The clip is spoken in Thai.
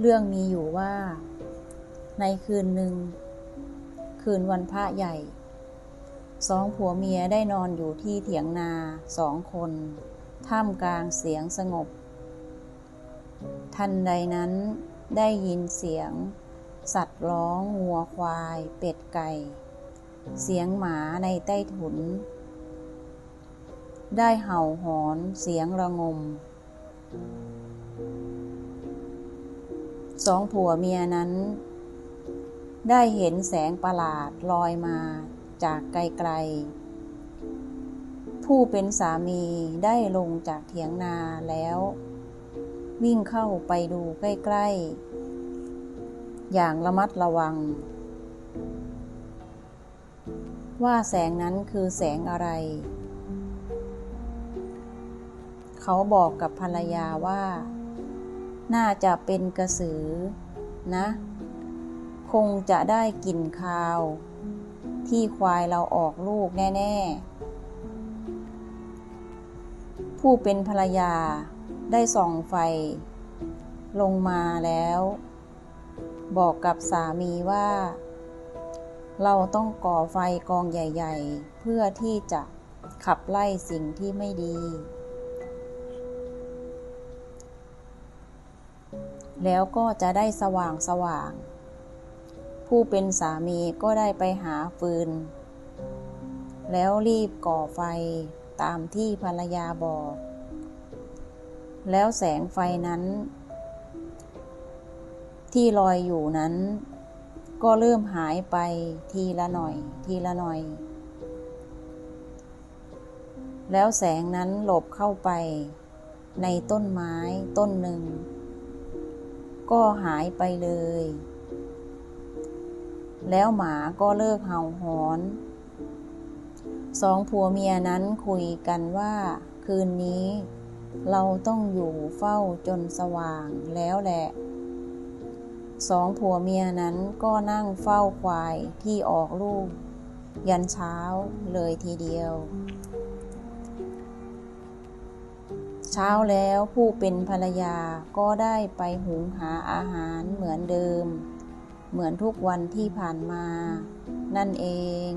เรื่องมีอยู่ว่า ในคืนหนึ่ง คืนวันพระใหญ่ สองผัวเมียได้นอนอยู่ที่เถียงนาสองคน ท่ามกลางเสียงสงบ ทันใดนั้นได้ยินเสียง สัตว์ร้องงัวควาย เป็ดไก่ เสียงหมาในใต้ถุน ได้เห่าหอนเสียงระงม สองผัวเมียนั้น ได้เห็นแสงประหลาดลอยมาจากไกลๆ ผู้เป็นสามีได้ลงจากเถียงนาแล้ว วิ่งเข้าไปดูใกล้ๆ อย่างระมัดระวัง ว่าแสงนั้นคือแสงอะไร เขาบอกกับภรรยาว่า น่าจะเป็นกระสือนะ คงจะได้กลิ่นคาว ที่ควายเราออกลูกแน่ ๆ ผู้เป็นภรรยาได้ส่องไฟ ลงมาแล้ว บอกกับสามีว่า เราต้องก่อไฟกองใหญ่ ๆ เพื่อที่จะขับไล่สิ่งที่ไม่ดี แล้วก็จะได้สว่างสว่าง ผู้เป็นสามีก็ได้ไปหาฟืน แล้วรีบก่อไฟตามที่ภรรยาบอก แล้วแสงไฟนั้น ที่ลอยอยู่นั้น ก็เริ่มหายไปทีละหน่อย ทีละหน่อย แล้วแสงนั้นหลบเข้าไปในต้นไม้ต้นหนึ่ง ก็หายไปเลย แล้วหมาก็เลิกเห่าหอนสองผัวเมียนั้นคุยกันว่า คืนนี้ เราต้องอยู่เฝ้าจนสว่างแล้วแหละสองผัวเมียนั้นก็นั่งเฝ้าควายที่ออกลูก ยันเช้าเลยทีเดียว เช้าแล้วผู้เป็นภรรยาก็ได้ไปหุงหาอาหารเหมือนเดิม เหมือนทุกวันที่ผ่านมา นั่นเอง